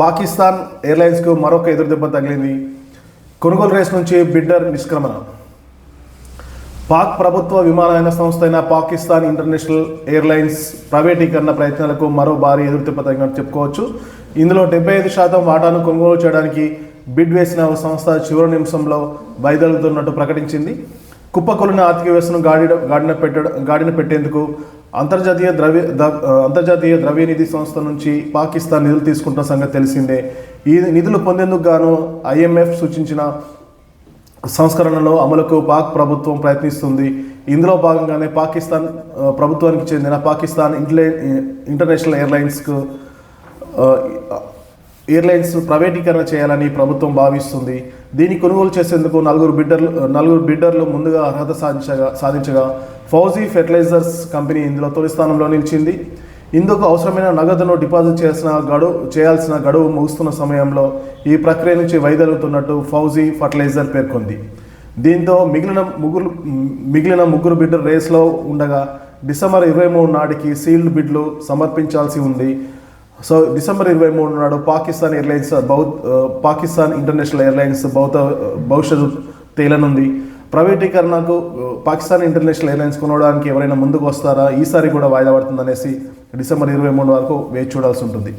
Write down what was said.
పాకిస్తాన్ ఎయిర్లైన్స్కు మరొక ఎదురుదెబ్బ తగిలింది. కొనుగోలు రేస్ నుంచి బిడ్డర్ నిష్క్రమణ. పాక్ ప్రభుత్వ విమానయాన సంస్థ అయిన పాకిస్తాన్ ఇంటర్నేషనల్ ఎయిర్లైన్స్ ప్రైవేటీకరణ ప్రయత్నాలకు మరో భారీ ఎదురుదెబ్బ తగినట్టు చెప్పుకోవచ్చు. ఇందులో డెబ్బై ఐదు శాతం వాటాను కొనుగోలు చేయడానికి బిడ్ వేసిన ఓ సంస్థ చివరి నిమిషంలో బయలుదేరుతున్నట్టు ప్రకటించింది. కుప్పకొలిన ఆర్థిక వ్యవస్థను గాడి గాడిన పెట్టడం గాడిన పెట్టేందుకు అంతర్జాతీయ ద్రవ్య అంతర్జాతీయ ద్రవ్యనిధి సంస్థ నుంచి పాకిస్తాన్ నిధులు తీసుకుంటున్న సంగతి తెలిసిందే. ఈ నిధులు పొందేందుకు గాను ఐఎంఎఫ్ సూచించిన సంస్కరణలో అమలుకు పాక్ ప్రభుత్వం ప్రయత్నిస్తుంది. ఇందులో భాగంగానే పాకిస్తాన్ ప్రభుత్వానికి చెందిన పాకిస్తాన్ ఇంటలే ఇంటర్నేషనల్ ఎయిర్లైన్స్కు ఎయిర్లైన్స్ ప్రైవేటీకరణ చేయాలని ప్రభుత్వం భావిస్తుంది. దీన్ని కొనుగోలు చేసేందుకు నలుగురు బిడ్డర్లు నలుగురు బిడ్డర్లు ముందుగా అర్హత సాధించగా సాధించగా ఫౌజీ ఫెర్టిలైజర్స్ కంపెనీ ఇందులో తొలి స్థానంలో నిలిచింది. ఇందుకు అవసరమైన నగదును డిపాజిట్ చేసిన గడువు చేయాల్సిన గడువు ముగుస్తున్న సమయంలో ఈ ప్రక్రియ నుంచి వైదొలుగుతున్నట్టు ఫౌజీ ఫర్టిలైజర్ పేర్కొంది. దీంతో మిగిలిన ముగ్గురు మిగిలిన ముగ్గురు బిడ్డలు రేస్లో ఉండగా డిసెంబర్ ఇరవై మూడు నాటికి సీల్డ్ బిడ్లు సమర్పించాల్సి ఉంది. సో డిసెంబర్ ఇరవై మూడు నాడు పాకిస్తాన్ ఎయిర్లైన్స్ uh, బౌ uh, పాకిస్తాన్ ఇంటర్నేషనల్ ఎయిర్లైన్స్ బౌత uh, భవిష్యత్తు తేలనుంది. ప్రైవేటీకరణకు పాకిస్తాన్ ఇంటర్నేషనల్ ఎయిర్లైన్స్ కొనడానికి ఎవరైనా ముందుకు వస్తారా? ఈసారి కూడా వాయిదా పడుతుందనేసి డిసెంబర్ ఇరవై మూడు వరకు వేచి చూడాల్సి ఉంటుంది.